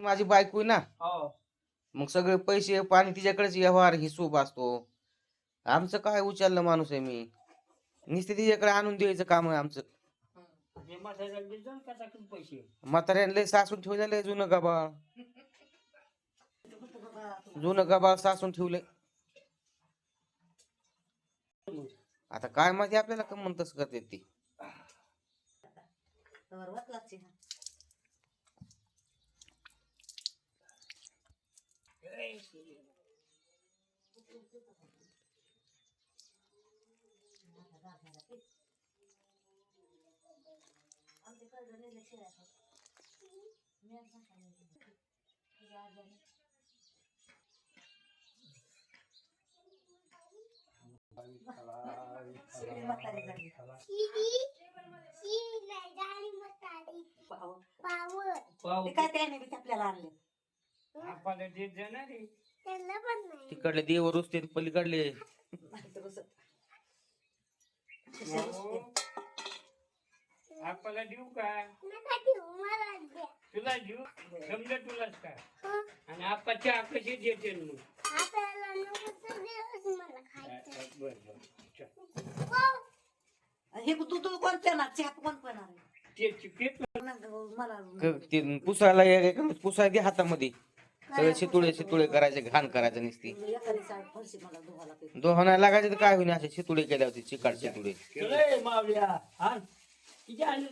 माझी बायको आहे ना हो. मग सगळे पैसे पाणी तिच्याकडेच व्यवहार हिशोब असतो. आमचं काय उचललं माणूस आहे मी? नुसते तिच्याकडे आणून द्यायचं काम आहे आमचं. ते म्हाताऱ्याला देत जा का टाकून पैसे? म्हाताऱ्याने लय सासून ठेवलेलं जुनं गबाळ. जुनं गबाळ सासून ठेवलंय आता काय माहिती आपल्याला का म्हणून तसं करते ती? पाहू ते काय त्याने बी आपल्याला आणले आपल्याला देत जा ना रे तिकडले देव रुसते पलीकडले. नाही तर आपल्याला देऊ का तुला देऊ समजा तुलाच का? आणि आपाच्या कशी देते मग. बर बर. चल. हे. तू तू कोण पेणार चहा कोण पेणार? आहे? ते चिकीत मला पुसायला एक- एक- पुसाय दे हातामध्ये. सगळे शितुळे शितुळे करायचे घाण करायचं नुसती. पाहिजे दोहाना लागायचे तर काय होईल असे शितुळे केले होते चिकाट शितुळे. चले मावल्या हा? किती आणले